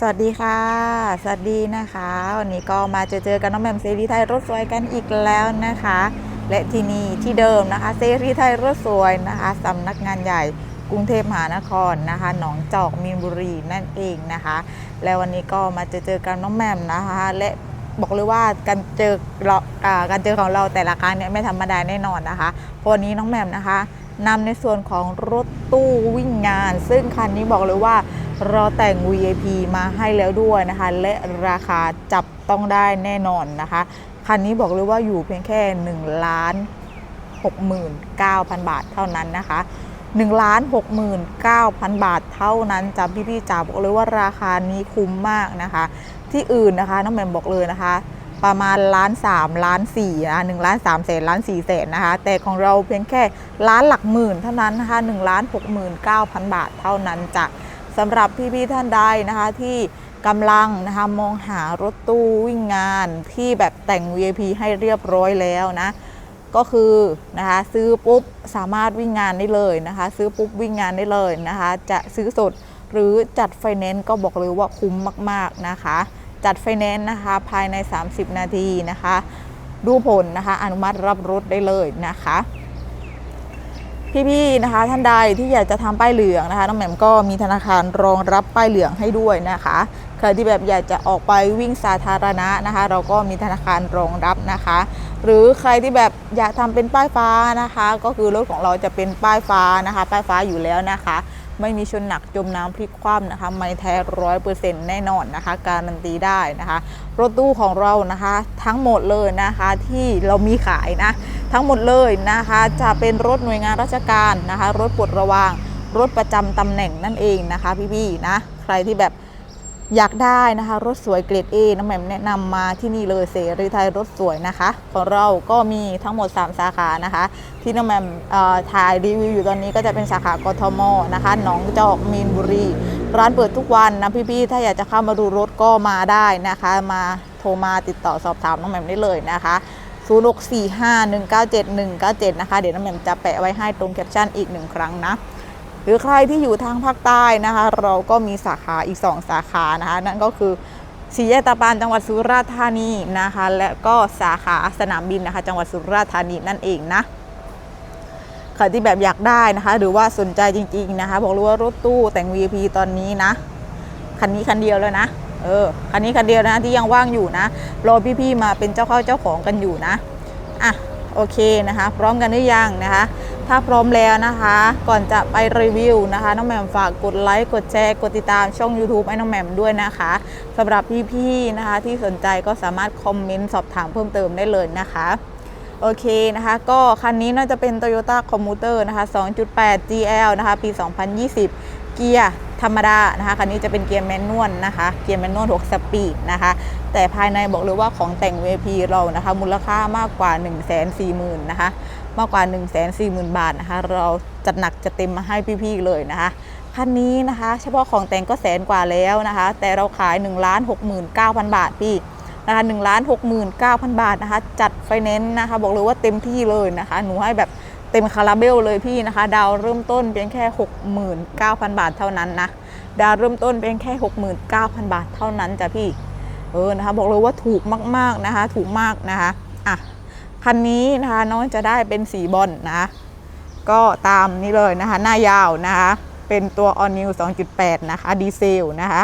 สวัสดีค่ะ สวัสดีนะคะ วันนี้ก็มาเจอเจอกันน้องแหม่มเซรีไทยรถสวยกันอีกแล้วนะคะ และที่นี่ที่เดิมนะคะเซรีไทยรถสวยนะคะสำนักงานใหญ่กรุงเทพมหานครนะคะ หนองจอกมีนบุรีนั่นเองนะคะ แล้ววันนี้ก็มาเจอเจอกันน้องแหม่มนะคะ และบอกเลยว่าการเจอเราาการเจอของเราแต่ละครั้งเนี่ยไม่ธรรมดาแน่นอนนะคะเพราะวันนี้น้องแหม่มนะคะนำในส่วนของรถตู้วิ่งงาน ซึ่งคันนี้บอกเลยว่า ราแต่ง VIP มาให้แล้วด้วยนะคะ และราคาจับต้องได้แน่นอนนะคะ คันนี้บอกเลยว่าอยู่เพียงแค่ 1 ล้าน 69,000 บาทเท่านั้นนะคะ1ล้าน69,000 บาทเท่านั้นจ้ะพี่ๆจ๋าบอกเลยว่าราคานี้คุ้มมากนะคะ ที่อื่นนะคะน้องแหม่มบอกเลยนะคะ ประมาณล้านสามล้านสี่นะหนึ่งล้านสามแสนล้านสี่แสนนะคะ แต่ของเราเพียงแค่ล้านหลักหมื่นเท่านั้นนะคะหนึ่งล้านหกหมื่นเก้าพันบาทเท่านั้นจ้ะ สำหรับพี่ๆท่านใดนะคะที่กำลังนะคะมองหารถตู้วิ่งงานที่แบบแต่ง VIP ให้เรียบร้อยแล้วนะก็คือนะคะซื้อปุ๊บสามารถวิ่งงานได้เลยนะคะ ซื้อปุ๊บวิ่งงานได้เลยนะคะ จะซื้อสดหรือจัดไฟแนนซ์ก็บอกเลยว่าคุ้มมาก ๆนะคะ จัดไฟแนนซ์นะคะภายใน 30 นาทีนะคะ ดูผลนะคะอนุมัติรับรถได้เลยนะคะ พี่ๆนะคะ ท่านใดที่อยากจะทำป้ายเหลืองนะคะน้องแหม่มก็มีธนาคารรองรับป้ายเหลืองให้ด้วยนะคะใครที่แบบอยากจะออกไปวิ่งสาธารณะนะคะ เราก็มีธนาคารรองรับนะคะ หรือใครที่แบบอยากทำเป็นป้ายฟ้านะคะ ก็คือรถของเราจะเป็นป้ายฟ้านะคะ ป้ายฟ้าอยู่แล้วนะคะ ไม่มีชนหนักจมน้ำพลิกคว่ำนะคะ ไม่แท้ร้อยเปอร์เซ็นต์แน่นอนนะคะ การันตีได้นะคะ รถตู้ของเรานะคะทั้งหมดเลยนะคะที่เรามีขายนะ ทั้งหมดเลยนะคะ จะเป็นรถหน่วยงานราชการนะคะ รถปลดระวางรถประจำตำแหน่งนั่นเองนะคะพี่ๆนะ ใครที่แบบ อยากได้นะคะ รถสวยเกรด A น้ำแหม่มแนะนำมาที่นี่เลยเสรีไทยรถสวยนะคะ ของเราก็มีทั้งหมด 3 สาขานะคะ ที่น้ำแหม่มถ่ายรีวิวอยู่ตอนนี้ก็จะเป็นสาขากทมนะคะหนองจอกมีนบุรี ร้านเปิดทุกวันนะพี่ๆถ้าอยากจะเข้ามาดูรถก็มาได้นะคะ มาโทรมาติดต่อสอบถามน้องแหม่มได้เลยนะคะ0645197197นะคะเดี๋ยวน้ำแหม่มจะแปะไว้ให้ตรงแคปชั่นอีกหนึ่งครั้งนะ หรือใครที่อยู่ทางภาคใต้นะคะ เราก็มีสาขาอีก 2 สาขานะคะ นั่นก็คือสีแยกตาปานจังหวัดสุราษฎร์ธานีนะคะ และก็สาขาสนามบินนะคะ จังหวัดสุราษฎร์ธานีนั่นเองนะใครที่แบบอยากได้นะคะ หรือว่าสนใจจริง ๆนะคะ บอกเลยว่ารถตู้แต่ง VIP ตอนนี้นะคันนี้คันเดียวแล้วนะเออคันนี้คันเดียวนะที่ยังว่างอยู่นะรอพี่ๆมาเป็นเจ้าเข้าเจ้าของกันอยู่นะอะ โอเคนะคะ พร้อมกันหรือยังนะคะ ถ้าพร้อมแล้วนะคะ ก่อนจะไปรีวิวนะคะ น้องแหม่มฝากกดไลค์ กดแชร์ กดติดตามช่อง YouTube ให้น้องแหม่มด้วยนะคะสำหรับพี่ๆนะคะ ที่สนใจก็สามารถคอมเมนต์สอบถามเพิ่มเติมได้เลยนะคะโอเคนะคะ ก็คันนี้น่าจะเป็น Toyota Commuter นะคะ 2.8 GL นะคะ ปี 2020 เกียร์ธรรมดานะคะ คันนี้จะเป็นเกียร์แมนนวลนะคะ เกียร์แมนนวล6สปีดนะคะ แต่ภายในบอกเลยว่าของแต่ง VP เรานะคะ มูลค่ามากกว่า 1 4 0 0 0 0 นะคะ มากกว่า 1 4 0 0 0 0 บาทนะคะ เราจัดหนักจะเต็มมาให้พี่ๆเลยนะคะคันนี้นะคะ เฉพาะของแต่งก็แสนกว่าแล้วนะคะ แต่เราขาย1 69,000 บาทพี่นะคะ1 6 9 0 0 0บาทนะคะ จัดไฟแนนซ์นะคะ บอกเลยว่าเต็มที่เลยนะคะ หนูให้แบบเต็มคาราเบลเลยพี่นะคะ ดาวเริ่มต้นเพียงแค่69,000บาทเท่านั้นนะ ดาวเริ่มต้นเพียงแค่69,000บาทเท่านั้นจ้ะพี่ ออนะคะบอกเลยว่าถูกมากๆนะคะ ถูกมากนะคะอะคันนี้นะคะน้องจะได้เป็นสีบอลนะะก็ตามนี้เลยนะคะหน้ายาวนะคะเป็นตัว All New 2.8 นะคะดีเซลนะคะ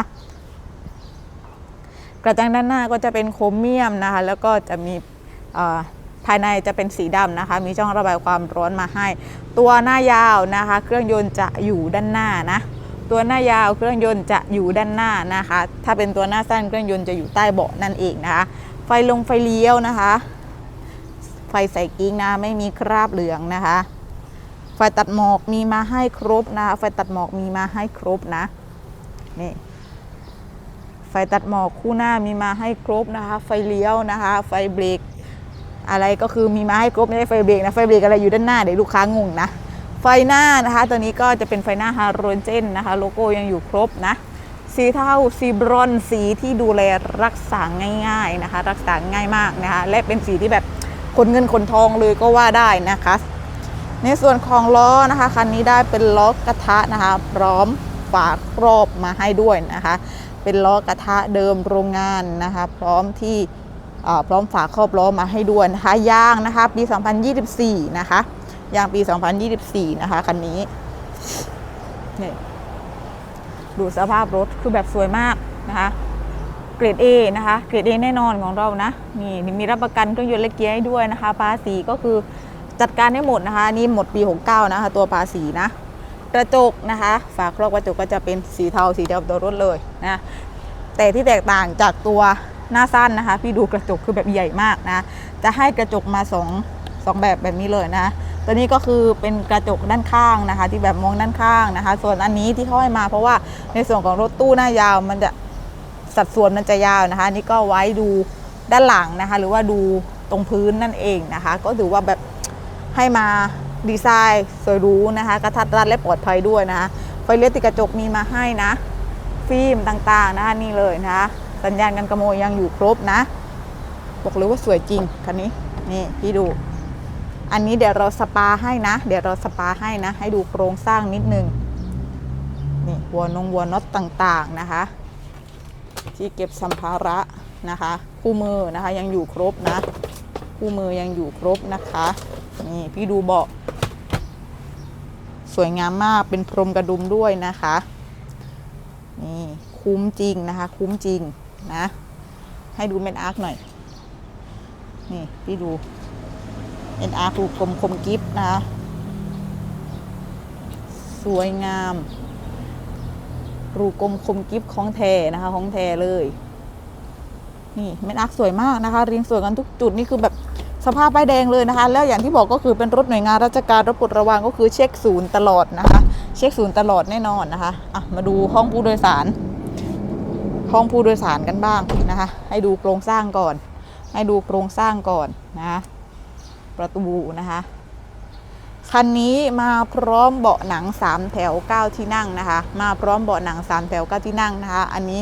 กระจังด้านหน้าก็จะเป็นโครเมียมนะคะ แล้วก็จะมีภายในจะเป็นสีดำนะคะ มีช่องระบายความร้อนมาให้ ตัวหน้ายาวนะคะ เครื่องยนต์จะอยู่ด้านหน้านะ ตัวหน้ายาวเครื่องยนต์จะอยู่ด้านหน้านะคะ ถ้าเป็นตัวหน้าสั้นเครื่องยนต์จะอยู่ใต้เบาะนั่นเองนะคะ ไฟลงไฟเลี้ยวนะคะ ไฟใส่กิ้งนะไม่มีคราบเหลืองนะคะ ไฟตัดหมอกมีมาให้ครบนะคะไฟตัดหมอกมีมาให้ครบนะนี่ไฟตัดหมอกคู่หน้ามีมาให้ครบนะคะ ไฟเลี้ยวนะคะ ไฟเบรกอะไรก็คือมีมาให้ครบไม่ใช่ไฟเบรกนะไฟเบรกอะไรอยู่ด้านหน้าเดี๋ยวลูกค้างงนะ ไฟหน้านะคะ ตัวนี้ก็จะเป็นไฟหน้าฮาโลเจนนะคะ โลโก้ยังอยู่ครบนะ สีเทาสีบรอนสีที่ดูแลรักษาง่าย ๆนะคะ รักษาง่ายมากนะคะ และเป็นสีที่แบบคนเงินคนทองเลยก็ว่าได้นะคะ ในส่วนของล้อนะคะคันนี้ได้เป็นล้อกระทะนะคะ พร้อมฝาครอบมาให้ด้วยนะคะ เป็นล้อกระทะเดิมโรงงานนะคะ พร้อมที่เอ่อพร้อมฝาครอบล้อมาให้ด้วยนะคะยางนะคะ ปี 2024 นะคะ ยางปี 2024 นะคะ คันนี้นี่ดูสภาพรถคือแบบสวยมากนะคะ เกรด A นะคะ เกรด A แน่นอนของเรานะ นี่มีรับประกันเครื่องยนต์และเกียร์ให้ด้วยนะคะ ภาษีก็คือจัดการให้หมดนะคะ นี่หมดปี 69 นะคะ ตัวภาษีนะ กระจกนะคะ ฝาครอบกระจกก็จะเป็นสีเทาสีเดียวตัวรถเลยนะ แต่ที่แตกต่างจากตัวหน้าสั้นนะคะ พี่ดูกระจกคือแบบใหญ่มากนะ จะให้กระจกมาสองสองแบบแบบนี้เลยนะ ตัวนี้ก็คือเป็นกระจกด้านข้างนะคะ ที่แบบมองด้านข้างนะคะ ส่วนอันนี้ที่เขาให้มาเพราะว่าในส่วนของรถตู้หน้ายาว มันจะสัดส่วนมันจะยาวนะคะนี่ก็ไว้ดูด้านหลังนะคะ หรือว่าดูตรงพื้นนั่นเองนะคะ ก็ถือว่าแบบให้มาดีไซน์สวยรู้นะคะกระทัดรัดและปลอดภัยด้วยนะคะไฟเลี้ยวติดกระจกมีมาให้นะ ฟิล์มต่างๆนะคะนี่เลยนะคะสัญญาณกันขโมยยังอยู่ครบนะ บอกเลยว่าสวยจริงคันนี้นี่พี่ดู อันนี้เดี๋ยวเราสปาให้นะ เดี๋ยวเราสปาให้นะ ให้ดูโครงสร้างนิดนึง นี่หัวนงหัวน็อตต่างๆนะคะ ที่เก็บสัมภาระนะคะ คู่มือนะคะยังอยู่ครบนะ คู่มือยังอยู่ครบนะคะ นี่พี่ดูเบาะสวยงามมากเป็นพรมกระดุมด้วยนะคะ นี่คุ้มจริงนะคะ คุ้มจริงนะ ให้ดูเม็ดอาร์คหน่อย นี่พี่ดู เม็ดอาร์ครูกลมคมกิฟนะสวยงามรูกลมคมกิฟของแทนะคะของแทเลย นี่เม็ดอาร์สวยมากนะคะ เรียงสวยกันทุกจุดนี่คือแบบสภาพป้ายแดงเลยนะคะ แล้วอย่างที่บอกก็คือเป็นรถหน่วยงานราชการรถปลดระวางก็คือเช็คศูนย์ตลอดนะคะ เช็คศูนย์ตลอดแน่นอนนะคะอะมาดูห้องผู้โดยสาร ห้องผู้โดยสารกันบ้างนะคะ ให้ดูโครงสร้างก่อน ให้ดูโครงสร้างก่อนนะคะ ประตูนะคะ คันนี้มาพร้อมเบาะหนัง 3 แถว 9 ที่นั่งนะคะ มาพร้อมเบาะหนัง 3 แถว 9 ที่นั่งนะคะ อันนี้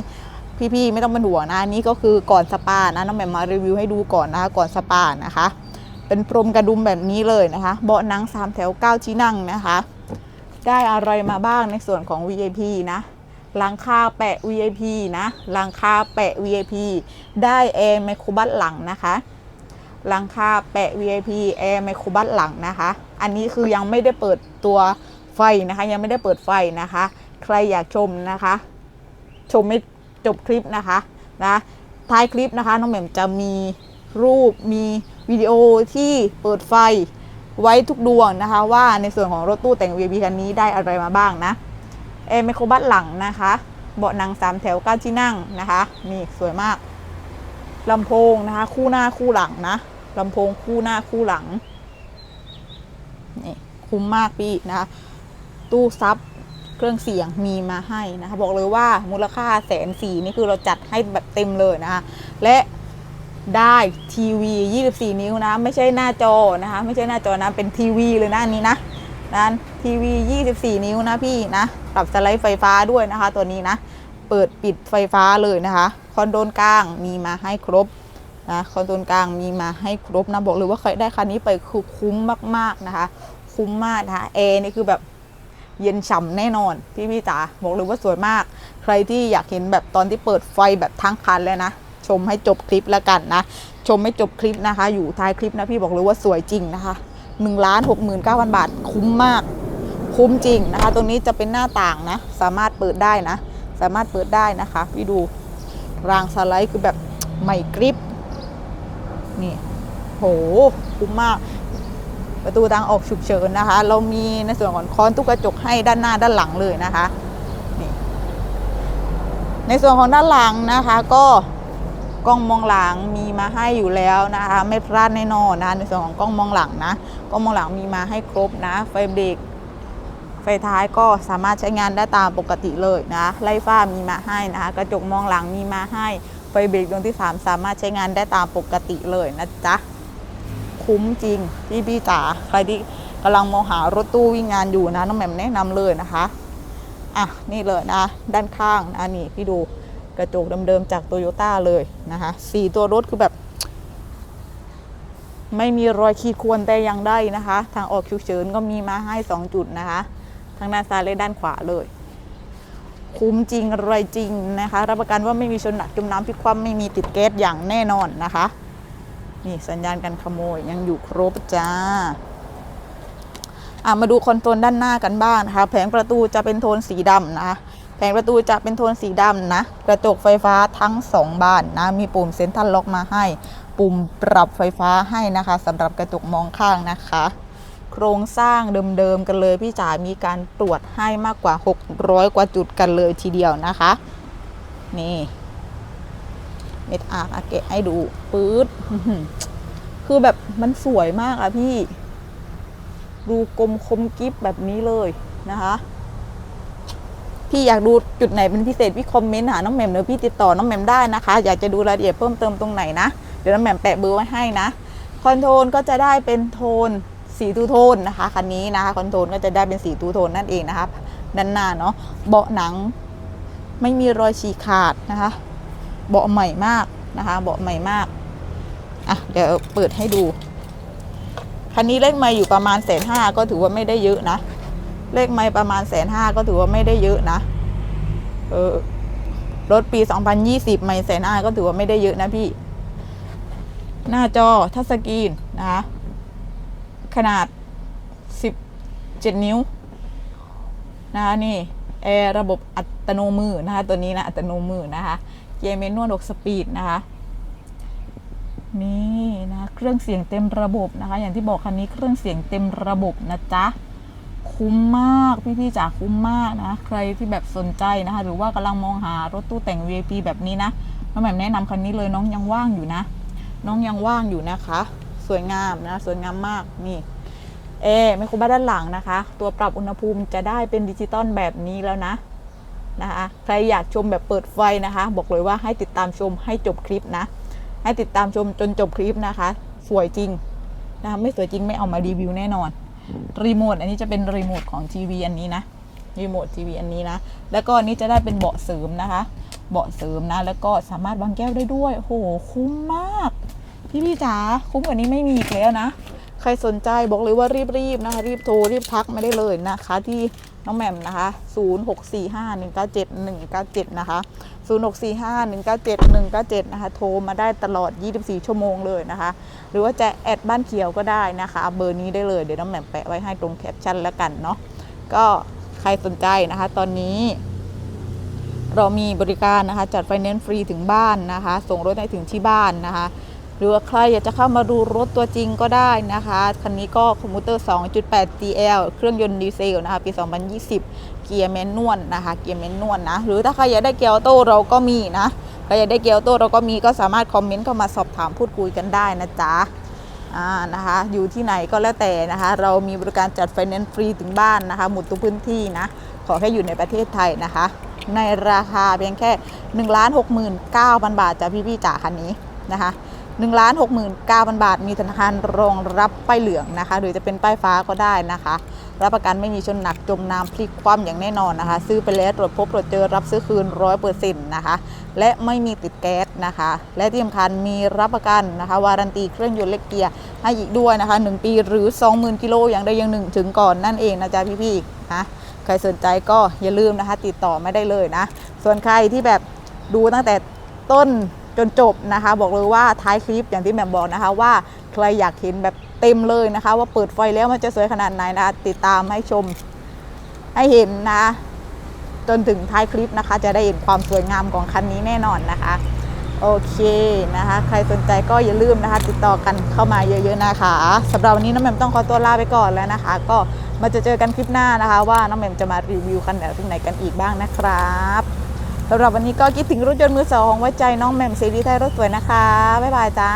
พี่ๆไม่ต้องเป็นห่วงนะอันนี้ก็คือก่อนสปานะน้องแหม่มมารีวิวให้ดูก่อนนะคะก่อนสปานะคะ เป็นพรมกระดุมแบบนี้เลยนะคะ เบาะหนัง 3 แถว 9 ที่นั่งนะคะ ได้อะไรมาบ้างในส่วนของ VIP นะหลังคาแปะ VIP นะหลังคาแปะ VIP ได้แอร์ไมโครบัสหลังนะคะ หลังคาแปะ VIP แอร์ไมโครบัสหลังนะคะ อันนี้คือยังไม่ได้เปิดตัวไฟนะคะ ยังไม่ได้เปิดไฟนะคะ ใครอยากชมนะคะ ชมไม่จบคลิปนะคะนะท้ายคลิปนะคะน้องแหม่มจะมีรูปมีวิดีโอที่เปิดไฟไว้ทุกดวงนะคะ ว่าในส่วนของรถตู้แต่ง VIP คันนี้ได้อะไรมาบ้างนะแอร์ไมโครบัสหลังนะคะ เบาะหนังสามแถวเก้าที่นั่งนะคะนี่สวยมากลำโพงนะคะ คู่หน้าคู่หลังนะ ลำโพงคู่หน้าคู่หลังนี่คุ้มมากพี่นะคะตู้ซับเครื่องเสียงมีมาให้นะคะบอกเลยว่ามูลค่าแสนสี่นี่คือเราจัดให้แบบเต็มเลยนะคะและได้ทีวี 24 นิ้วนะไม่ใช่หน้าจอนะคะไม่ใช่หน้าจอนะเป็นทีวีเลยนะอันนี้นะนั้นทีวี 24 นิ้วนะพี่นะปรับสไลด์ไฟฟ้าด้วยนะคะ ตัวนี้นะ เปิดปิดไฟฟ้าเลยนะคะ คอนโซลกลางมีมาให้ครบ นะคอนโซลกลางมีมาให้ครบนะบอกเลยว่าใครได้คันนี้ไปคือคุ้มมากๆนะคะ คุ้มมากนะคะแอร์นี่คือแบบเย็นฉ่ำแน่นอนพี่พี่จ๋าบอกเลยว่าสวยมาก ใครที่อยากเห็นแบบตอนที่เปิดไฟแบบทั้งคันเลยนะ ชมให้จบคลิปแล้วกันนะ ชมให้จบคลิปนะคะ อยู่ท้ายคลิปนะพี่บอกเลยว่าสวยจริงนะคะ1นึ่งล้านหกหมื่นเก้าพันบาท คุ้มมาก คุ้มจริงนะคะ ตรงนี้จะเป็นหน้าต่างนะ สามารถเปิดได้นะ สามารถเปิดได้นะคะ พี่ดูรางสไลด์คือแบบใหม่กริบ นี่โหคุ้มมาก ประตูทางออกฉุกเฉินนะคะ เรามีในส่วนของค้อนตู้กระจกให้ด้านหน้าด้านหลังเลยนะคะนี่ในส่วนของด้านหลังนะคะก็กล้องมองหลังมีมาให้อยู่แล้วนะคะ ไม่พลาดแน่นอนนะในส่วนของกล้องมองหลังนะกล้องมองหลังมีมาให้ครบนะ ไฟเบรกไฟท้ายก็สามารถใช้งานได้ตามปกติเลยนะไล่ฟ้ามีมาให้นะคะ กระจกมองหลังมีมาให้ ไฟเบรกดวงที่ 3 สามารถใช้งานได้ตามปกติเลยนะจ๊ะ คุ้มจริงพี่พี่จ๋าใครที่กำลังมองหารถตู้วิ่งงานอยู่นะน้องแหม่มแนะนำเลยนะคะ อะ นี่เลยนะ ด้านข้างนะนี่พี่ดูกระจกเดิมๆจากโตโยต้าเลยนะคะสี่ตัวรถคือแบบ ไม่มีรอยขีดข่วนแต่ย่างใดนะคะ ทางออกฉุกเฉินก็มีมาให้ 2 จุดนะคะทางด้านซ้ายและด้านขวาเลย คุ้มจริงอะไรจริงนะคะ รับประกันว่าไม่มีชนหนักจมน้ำพลิกคว่ำไม่มีติดแก๊สอย่างแน่นอนนะคะ นี่สัญญาณการขโมยยังอยู่ครบจ้าอ่มาดูคอนโซลด้านหน้ากันบ้างนะคะ แผงประตูจะเป็นโทนสีดำนะคะแผงประตูจะเป็นโทนสีดำนะ กระจกไฟฟ้าทั้งสองบานนะ มีปุ่มเซ็นทรัลล็อกมาให้ ปุ่มปรับไฟฟ้าให้นะคะสำหรับกระจกมองข้างนะคะ โครงสร้างเดิมๆกันเลยพี่จ๋ามีการตรวจให้มากกว่า 600 กว่าจุดกันเลยทีเดียวนะคะ นี่ เม็ดอาร์อะเกะให้ดูปื๊ดอื้อคือแบบมันสวยมากอะพี่ ดูกลมคมกิฟแบบนี้เลยนะคะพี่อยากดูจุดไหนเป็นพิเศษพี่คอมเมนต์หาน้องแหม่มเดี๋ยวพี่ติดต่อน้องแหม่มได้นะคะ อยากจะดูรายละเอียดเพิ่มเติมตรงไหนนะ เดี๋ยวน้องแหม่มแปะเบอร์ไว้ให้นะ คอนโทรลก็จะได้เป็นโทน สีทูโทนนะคะคันนี้นะคะคอนโทรลก็จะได้เป็นสีทูโทนนั่นเองนะคะด้านหน้าเนาะเบาะหนังไม่มีรอยฉีกขาดนะคะ เบาะใหม่มากนะคะเบาะใหม่มากอะเดี๋ยวเปิดให้ดูคันนี้เลขไม่อยู่ประมาณแสนห้าก็ถือว่าไม่ได้เยอะนะ เลขไม่ประมาณแสนห้าก็ถือว่าไม่ได้เยอะนะ เออรถปี 2020 ไม่แสนห้าก็ถือว่าไม่ได้เยอะนะพี่ หน้าจอทัชสกรีนนะคะ ขนาด 17 นิ้วนะคะนี่แอร์ระบบอัตโนมือนะคะตัวนี้นะอัตโนมือนะคะเกียร์เมนวล6สปีดนะคะนี่นะเครื่องเสียงเต็มระบบนะคะ อย่างที่บอกคันนี้เครื่องเสียงเต็มระบบนะจ๊ะคุ้มมากพี่ๆจ๋าคุ้มมากนะ ใครที่แบบสนใจนะคะ หรือว่ากำลังมองหารถตู้แต่ง VIP แบบนี้นะน้องแหม่มแนะนำคันนี้เลยน้องยังว่างอยู่นะ น้องยังว่างอยู่นะคะ สวยงามนะสวยงามมากนี่เอไมโครบ้านด้านหลังนะคะ ตัวปรับอุณหภูมิจะได้เป็นดิจิตอลแบบนี้แล้วนะนะคะใครอยากชมแบบเปิดไฟนะคะ บอกเลยว่าให้ติดตามชมให้จบคลิปนะ ให้ติดตามชมจนจบคลิปนะคะ สวยจริงนะคะไม่สวยจริงไม่เอามารีวิวแน่นอนรีโมทอันนี้จะเป็นรีโมทของทีวีอันนี้นะรีโมททีวีอันนี้นะ แล้วก็อันนี้จะได้เป็นเบาะเสริมนะคะ เบาะเสริมนะ แล้วก็สามารถวางแก้วได้ด้วยโหคุ้มมาก พี่พี่จ๋าคุ้มกว่านี้ไม่มีอีกแล้วนะ ใครสนใจบอกเลยว่ารีบๆนะคะ รีบโทรรีบทักไม่ได้เลยนะคะ ที่น้องแหม่มนะคะ 0645197197 นะคะ 0645197197 นะคะ โทรมาได้ตลอด 24 ชั่วโมงเลยนะคะ หรือว่าจะแอดบ้านเขียวก็ได้นะคะ เบอร์นี้ได้เลย เดี๋ยวน้องแหม่มแปะไว้ให้ตรงแคปชั่นแล้วกันเนาะ ก็ใครสนใจนะคะ ตอนนี้ เรามีบริการนะคะ จัดไฟแนนซ์ฟรีถึงบ้านนะคะ ส่งรถให้ถึงที่บ้านนะคะ หรือว่าใครอยากจะเข้ามาดูรถตัวจริงก็ได้นะคะ คันนี้ก็คอมพิวเตอร์ 2.8 GL เครื่องยนต์ดีเซลนะคะ ปี 2020 เกียร์แมนนวลนะคะ เกียร์แมนนวลนะ หรือถ้าใครอยากได้เกียร์ออโต้เราก็มีนะ ใครอยากได้เกียร์ออโต้เราก็มี ก็สามารถคอมเมนต์เข้ามาสอบถามพูดคุยกันได้นะจ๊ะอ่านะคะ อยู่ที่ไหนก็แล้วแต่นะคะ เรามีบริการจัดไฟแนนซ์ฟรีถึงบ้านนะคะ หมดทุกพื้นที่นะ ขอแค่อยู่ในประเทศไทยนะคะ ในราคาเพียงแค่ 1 6 9 0 0 0 บาทจ้ะพี่ๆจ๋าคันนี้นะคะ 1 6 9 0 0 0 บาท มีธนาคารรองรับป้ายเหลืองนะคะ หรือจะเป็นป้ายฟ้าก็ได้นะคะ รับประกันไม่มีชนหนักจมน้ำพลิกคว่ำอย่างแน่นอนนะคะ ซื้อไปแล้วตรวจพบตรวจเจอรับซื้อคืนร้อยเปอร์เซ็นต์นะคะ และไม่มีติดแก๊สนะคะ และที่สำคัญมีรับประกันนะคะ วารันตีเครื่องยนต์เล็กเกียร์ให้อีกด้วยนะคะ 1 ปีหรือ 20,000กิโลอย่างใดอย่างหนึ่งถึงก่อนนั่นเองนะจ๊ะพี่ๆนะใครสนใจก็อย่าลืมนะคะ ติดต่อไม่ได้เลยนะ ส่วนใครที่แบบดูตั้งแต่ต้น จนจบนะคะ บอกเลยว่าท้ายคลิปอย่างที่แหม่มบอกนะคะว่าใครอยากเห็นแบบเต็มเลยนะคะ ว่าเปิดไฟแล้วมันจะสวยขนาดไหนนะคะติดตามให้ชมให้เห็นนะ จนถึงท้ายคลิปนะคะ จะได้เห็นความสวยงามของคันนี้แน่นอนนะคะโอเคนะคะ ใครสนใจก็อย่าลืมนะคะ ติดต่อกันเข้ามาเยอะๆนะคะสำหรับวันนี้น้องแหม่มต้องขอตัวลาไปก่อนแล้วนะคะ ก็มาจะเจอกันคลิปหน้านะคะ ว่าน้องแหม่มจะมารีวิวคันไหนที่ไหนกันอีกบ้างนะครับ สำหรับวันนี้ก็คิดถึงรถยนต์มือสองไว้ใจน้องแหม่มซีรีส์ไทยรถสวยนะคะ บ๊ายบายจ้า